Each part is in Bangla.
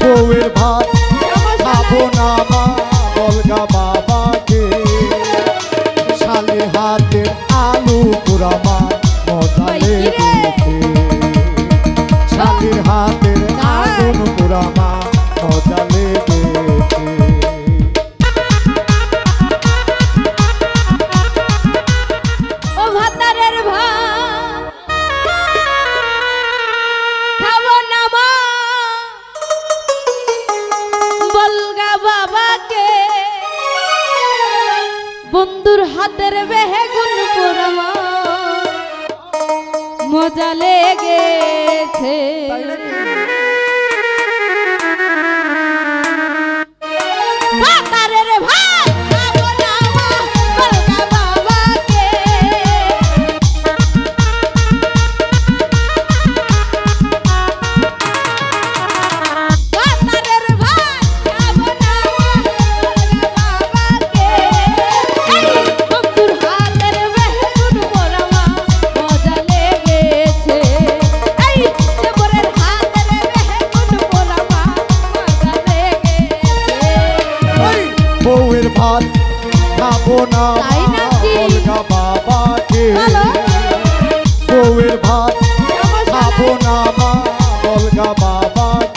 বউয়ের ভাত খাব না মা বলগা বাবাকে। শালে হাতে আলু পুরা মা মজালে শালের হাতের আগুন পুরা মা মজালে বন্ধুর হাতের বেহেগুন পোড়ামা। মজা লেগেছে। ভাত খাব না। অলকা বাবাকে। বউয়ের ভাত খাব না মা। বাবাকে।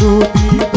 যদি